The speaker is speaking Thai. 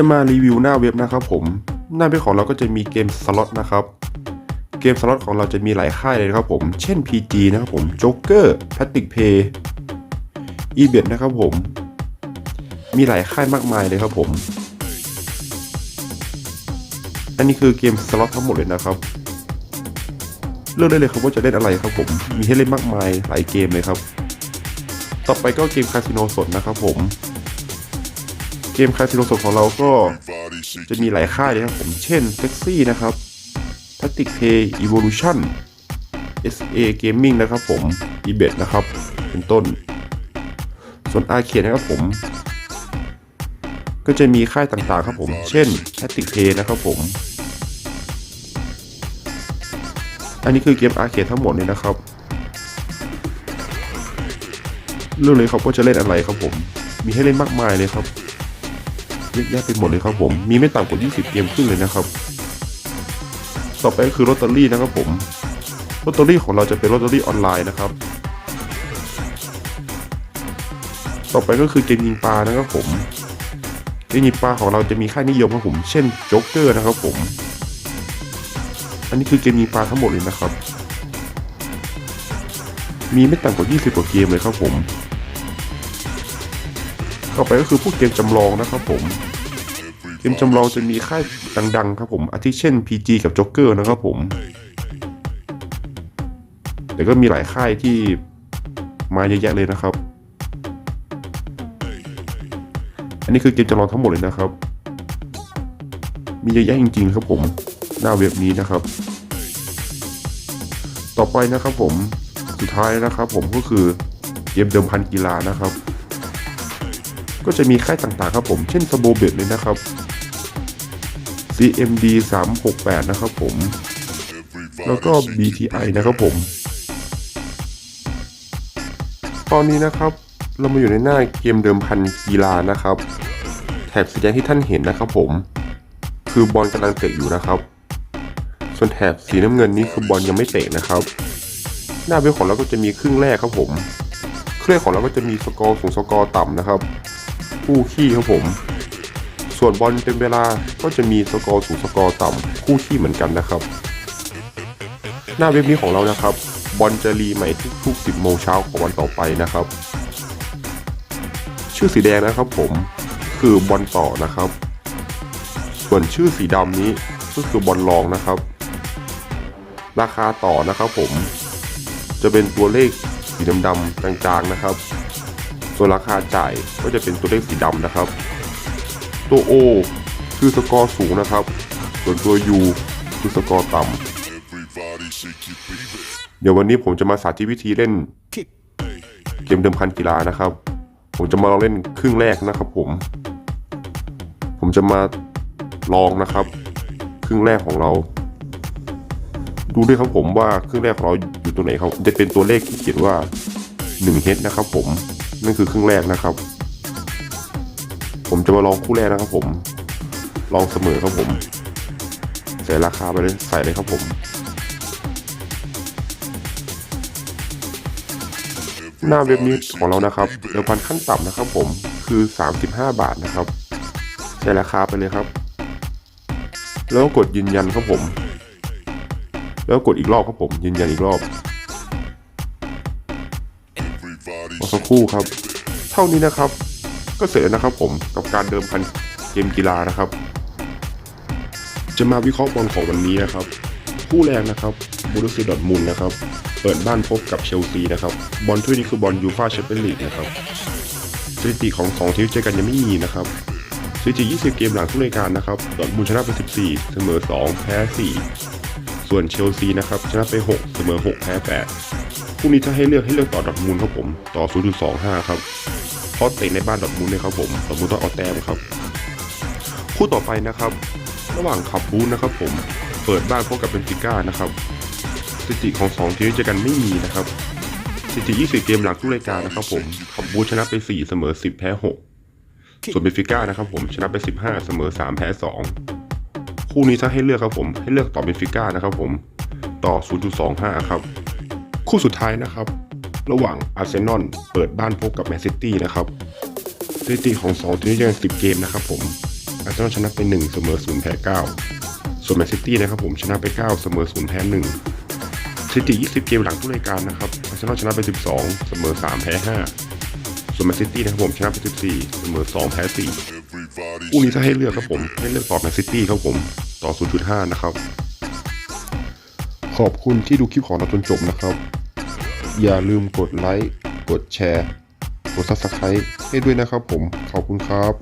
จะมารีวิวหน้าเว็บนะครับผม หน้าเว็บของเราก็จะมีเกมสล็อตนะครับ เกมสล็อตของเราจะมีหลายค่ายเลยนะครับผม เช่น PG นะครับผม Joker p a t i c Pay e b e t นะครับผม มีหลายค่ายมากมายเลยครับผม อันนี้คือเกมสล็อตทั้งหมดเลยนะครับ เลือกได้เลยครับว่าจะเล่นอะไรครับผม มีให้เล่นมากมายหลายเกมเลยครับ ต่อไปก็เกมคาสิโนสดนะครับผม เกมคาสิโนสดของเราก็จะมีหลายค่ายเลยครับผมเช่น f l e x y นะครับ t a c t i c Pay Evolution SA Gaming นะครับผม e b e t นะครับ เป็นต้น ส่วน Arcade นะครับผม ก็จะมีค่ายต่างๆครับผม เช่น t a c t i c Pay นะครับผม อันนี้คือเกม Arcade ทั้งหมดเลยนะครับ เรื่องเลยครับว่าจะเล่นอะไรครับผม มีให้เล่นมากมายเลยครับ ยอะแยะไปหมดเลยครับผม มีไม่ต่ำกว่า 20 เกมขึ้นเลยนะครับ ต่อไปก็คือลอตเตอรี่นะครับผม ลอตเตอรี่ของเราจะเป็นลอตเตอรี่ออนไลน์นะครับ ต่อไปก็คือเกมยิงปลานะครับผมเกมยิงปลาของเราจะมีค่ายนิยมครับผม เช่นโจ๊กเกอร์นะครับผม อันนี้คือเกมยิงปลาทั้งหมดเลยนะครับ มีไม่ต่ำกว่า 20 กว่าเกมเลยครับผมต่อไปก็คือพวกเกมจำลองนะครับผม เกมจำลองจะมีค่ายดังๆครับผม อาทิเช่น PG กับ Joker นะครับผม แต่ก็มีหลายค่ายที่มาเยอะแยะเลยนะครับ อันนี้คือเกมจำลองทั้งหมดเลยนะครับ มีเยอะแยะจริงๆครับผม หน้าเว็บนี้นะครับ ต่อไปนะครับผม สุดท้ายนะครับผมก็คือเกมเดิมพันกีฬานะครับ ก็จะมีค่ายต่างๆครับผม เช่นสโบเบตเลยนะครับ CMD 368 นะครับผม แล้วก็ BTI นะครับผม ตอนนี้นะครับเรามาอยู่ในหน้าเกมเดิมพันกีฬานะครับ แถบสีแดงที่ท่านเห็นนะครับผม คือบอลกำลังเตะอยู่นะครับ ส่วนแถบสีน้ำเงินนี้คือบอลยังไม่เตะนะครับ หน้าเว็บของเราก็จะมีครึ่งแรกครับผม ครึ่งแรกของเราก็จะมีสกอร์สูงสกอร์ต่ำนะครับ คู่ขี้ครับผม ส่วนบอลเป็นเวลาก็จะมีสกอร์สูงสกอร์ต่ำคู่ขี้เหมือนกันนะครับ หน้าเว็บนี้ของเรานะครับ บอลจะรีใหม่ทุกๆ10โมงเช้าของวันต่อไปนะครับ ชื่อสีแดงนะครับผมคือบอลต่อนะครับ ส่วนชื่อสีดำนี้ก็คือบอลรองนะครับ ราคาต่อนะครับผม จะเป็นตัวเลขสีดำๆจางๆนะครับ ส่วนราคาจ่ายก็จะเป็นตัวเลขสีดำนะครับ ตัว O คือสกอร์สูงนะครับ ส่วนตัว U คือสกอร์ต่ำเดี๋ยววันนี้ผมจะมาสาธิตวิธีเล่นเกมเดิมพันกีฬานะครับ ผมจะมาลองเล่นครึ่งแรกนะครับผม ผมจะมาลองนะครับ ครึ่งแรกของเรา ดูด้วยครับผมว่าครึ่งแรกของเราอยู่ตรงไหนครับ จะเป็นตัวเลขที่เขียนว่า1 h นะครับผม นั่นคือครึ่งแรกนะครับ ผมจะมาลองคู่แรกนะครับผม ลองเสมอครับผม ใส่ราคาไปเลยใส่เลยครับผม หน้าเว็บนี้ของเรานะครับเดิมพันขั้นต่ำนะครับผมคือ 35 บาทนะครับ ใส่ราคาไปเลยครับ แล้วกดยืนยันครับผม แล้วก็กดอีกรอบครับผม ยืนยันอีกรอบรอสักครู่ครับ เท่านี้นะครับ ก็เสร็จแล้วนะครับผมกับการเดิมพันเกมกีฬานะครับ จะมาวิเคราะห์บอลของวันนี้นะครับคู่แรกนะครับบูรุสซีดอทมุนนะครับ เปิดบ้านพบกับเชลซีนะครับ บอลถ้วยนี้คือบอลยูฟ่าแชมเปี้ยนลีกนะครับสถิติของ2ทีมเจอกันยังไม่มีนะครับสถิติ20 เกมหลังทุกรายการนะครับดอทมุนชนะไป14 เสมอ 2 แพ้ 4 ส่วนเชลซีนะครับชนะไป 6 เสมอ 6 แพ้ 8คู่นี้ถ้าให้เลือกให้เลือกต่อดอทมุนครับผม ต่อ 0.25 ครับ เพราะเตะในบ้านดอทมุนด์เลยครับผมดอทมุนต้องเอาแต้มครับ คู่ต่อไปนะครับ ระหว่างขับบูนนะครับผมเปิดบ้านพบกับเบนฟิก้านะครับสถิติของ2ทีมเจอกันไม่มีนะครับสถิติ20 เกมหลังทุกรายการนะครับผมขับบูนชนะไป 4 เสมอ 10 แพ้ 6 ส่วนเบนฟิก้านะครับผมชนะไป 15 เสมอ 3 แพ้ 2 คู่นี้ถ้าให้เลือกครับผมให้เลือกต่อเบนฟิก้านะครับผมต่อ 0.25 ครับ คู่สุดท้ายนะครับ ระหว่างอาร์เซนอลเปิดบ้านพบกับแมนซิตี้นะครับสถิติของ 2 ทีมเจอกัน10 เกมนะครับผมอาร์เซนอลชนะไป 1 เสมอ 0 แพ้ 9 ส่วนแมนซิตี้นะครับผมชนะไป 9 เสมอ 0 แพ้ 1 สถิติ 20 เกมหลังทุกรายการนะครับอาร์เซนอลชนะไป 12 เสมอ 3 แพ้ 5 ส่วนแมนซิตี้นะครับผมชนะไป 14 เสมอ 2 แพ้ 4คู่นี้ถ้าให้เลือกครับผมให้เลือกต่อแมนซิตี้ครับผมต่อ 0.5 นะครับ ขอบคุณที่ดูคลิปของเราจนจบนะครับ อย่าลืมกดไลค์ กดแชร์ กด subscribe ให้ด้วยนะครับผม ขอบคุณครับ